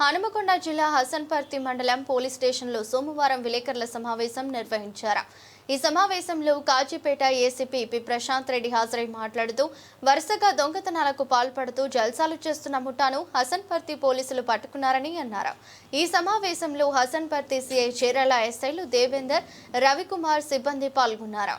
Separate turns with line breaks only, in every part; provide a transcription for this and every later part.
హనుమకొండ జిల్లా హసన్పర్తి మండలం పోలీస్ స్టేషన్లో సోమవారం విలేకరుల సమావేశం నిర్వహించారు. ఈ సమావేశంలో కాజీపేట ఏసీపీ పి ప్రశాంత్ రెడ్డి హాజరై మాట్లాడుతూ వరుసగా దొంగతనాలకు పాల్పడుతూ జల్సాలు చేస్తున్న ముఠాను హసన్పర్తి పోలీసులు పట్టుకున్నారని అన్నారు. ఈ సమావేశంలో హసన్పర్తి సిఐ చీరాల ఎస్ఐలు దేవేందర్ రవికుమార్ సిబ్బంది పాల్గొన్నారు.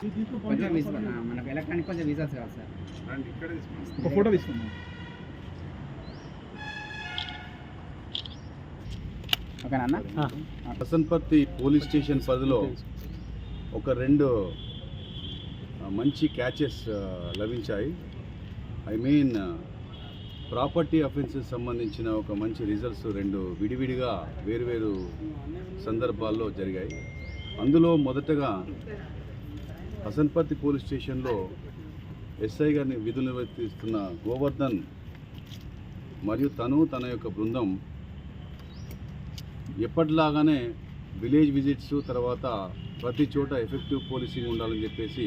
ఓకేనా అన్న?
హసన్పర్తి పోలీస్ స్టేషన్ పరిధిలో ఒక రెండు మంచి క్యాచెస్ లభించాయి. ఐ మీన్ ప్రాపర్టీ అఫెన్సెస్ సంబంధించిన ఒక మంచి రిజల్ట్స్ రెండు విడివిడిగా వేరువేరు సందర్భాల్లో జరిగాయి. అందులో మొదటగా హసన్పర్తి పోలీస్ స్టేషన్లో ఎస్ఐ గారిని విధులు నిర్వర్తిస్తున్న గోవర్ధన్ మరియు తను తన యొక్క బృందం ఎప్పటిలాగానే విలేజ్ విజిట్స్ తర్వాత ప్రతి చోట ఎఫెక్టివ్ పోలీసింగ్ ఉండాలని చెప్పేసి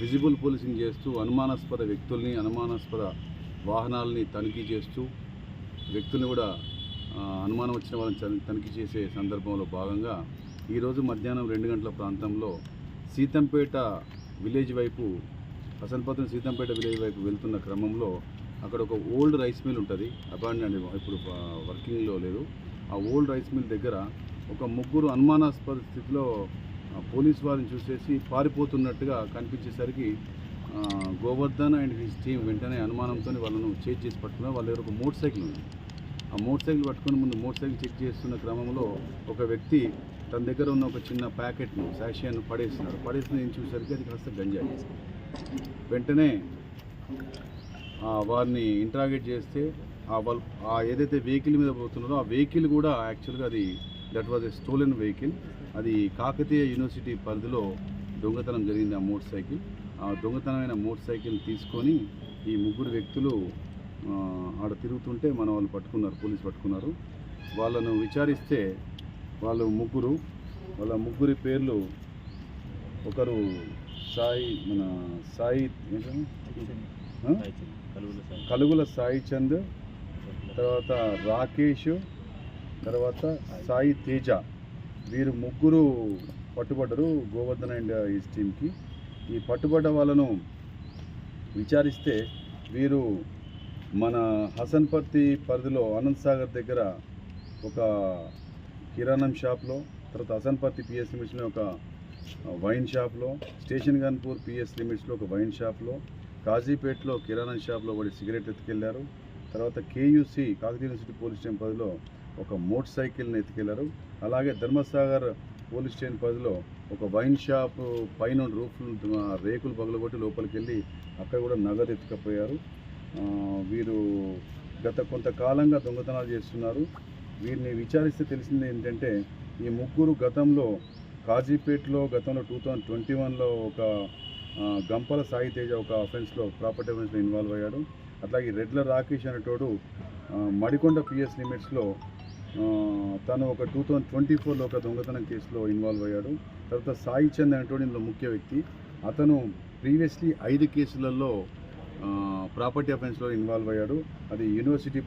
విజిబుల్ పోలీసింగ్ చేస్తూ అనుమానాస్పద వ్యక్తుల్ని అనుమానాస్పద వాహనాలని తనిఖీ చేస్తూ వ్యక్తుల్ని కూడా అనుమానం వచ్చిన వాళ్ళని తనిఖీ చేసే సందర్భంలో భాగంగా ఈరోజు మధ్యాహ్నం రెండు గంటల ప్రాంతంలో సీతంపేట విలేజ్ వైపు హసన్పత్రం సీతంపేట విలేజ్ వైపు వెళ్తున్న క్రమంలో అక్కడ ఒక ఓల్డ్ రైస్ మిల్ ఉంటుంది. అబాండ్ ఇప్పుడు వర్కింగ్లో లేదు. ఆ ఓల్డ్ రైస్ మిల్ దగ్గర ఒక ముగ్గురు అనుమానాస్పద స్థితిలో పోలీస్ వారిని చూసేసి పారిపోతున్నట్టుగా కనిపించేసరికి గోవర్ధన్ అండ్ హిస్ టీం వెంటనే అనుమానంతో వాళ్ళను చేజ్ చేసి పట్టుకున్నారు. వాళ్ళ దగ్గర ఒక మోటార్ సైకిల్ ఉంది. ఆ మోటార్ సైకిల్ పట్టుకుని ముందు మోటార్ సైకిల్ చెక్ చేస్తున్న క్రమంలో ఒక వ్యక్తి తన దగ్గర ఉన్న ఒక చిన్న ప్యాకెట్ను శాషియాను పడేస్తున్నాడు పడేసిన నేను చూసేసరికి అది కాస్త గంజాయి. వెంటనే వారిని ఇంట్రాగేట్ చేస్తే వాళ్ళ ఆ ఏదైతే వెహికల్ మీద పోతున్నారో ఆ వెహికల్ కూడా యాక్చువల్గా అది that was a stolen vehicle అది కాకతీయ యూనివర్సిటీ పరిధిలో దొంగతనం జరిగింది ఆ మోటార్ సైకిల్. ఆ దొంగతనమైన మోటార్ సైకిల్ తీసుకొని ఈ ముగ్గురు వ్యక్తులు ఆడ తిరుగుతుంటే మన వాళ్ళు పట్టుకున్నారు పోలీసు పట్టుకున్నారు. వాళ్ళను విచారిస్తే వాళ్ళు ముగ్గురు వాళ్ళ ముగ్గురి పేర్లు ఒకరు సాయి మన సాయి? కలుగుల సాయి చంద్ తర్వాత రాకేష్ తర్వాత సాయి తేజ. వీరు ముగ్గురు పట్టుబడ్డరు గోవర్ధన్ అండ్ ఈ టీమ్కి ఈ పట్టుబడ్డ వాళ్ళను విచారిస్తే వీరు మన హసన్పర్తి పరిధిలో అనంత్ సాగర్ దగ్గర ఒక కిరాణం షాప్లో తర్వాత హసన్పర్తి పిఎస్ లిమిట్స్లో ఒక వైన్ షాప్లో స్టేషన్ గన్పూర్ పిఎస్ లిమిట్స్లో ఒక వైన్ షాప్లో కాజీపేట్లో కిరాణా షాప్లో వాడి సిగరెట్ ఎత్తుకెళ్ళారు. తర్వాత KUC Kakatiya university police station పరిధిలో ఒక మోటార్ సైకిల్ని ఎత్తుకెళ్ళారు. అలాగే ధర్మసాగర్ పోలీస్ స్టేషన్ పరిధిలో ఒక వైన్ షాప్ పైన రూఫ్ రేకులు పగలగొట్టి లోపలికి వెళ్ళి అక్కడ కూడా నగదు ఎత్తుకపోయారు. వీరు గత కొంతకాలంగా దొంగతనాలు చేస్తున్నారు. వీరిని విచారిస్తే తెలిసింది ఏంటంటే ఈ ముగ్గురు గతంలో కాజీపేటలో గతంలో టూ థౌజండ్ ట్వంటీ వన్లో ఒక గంపల సాయి తేజ ఒక అఫెన్స్లో ప్రాపర్టీ అఫెన్స్లో ఇన్వాల్వ్ అయ్యాడు. అట్లాగే రెడ్ల రాకేష్ అనేటోడు మడికొండ పిఎస్ లిమిట్స్లో తను ఒక టూ థౌజండ్ ట్వంటీ ఫోర్లో ఒక దొంగతనం కేసులో ఇన్వాల్వ్ అయ్యాడు. తర్వాత సాయి చంద్ అనేటోడు ఇందులో ముఖ్య వ్యక్తి. అతను ప్రీవియస్లీ ఐదు కేసులలో ప్రాపర్టీ అఫెన్స్లో ఇన్వాల్వ్ అయ్యాడు. అది యూనివర్సిటీ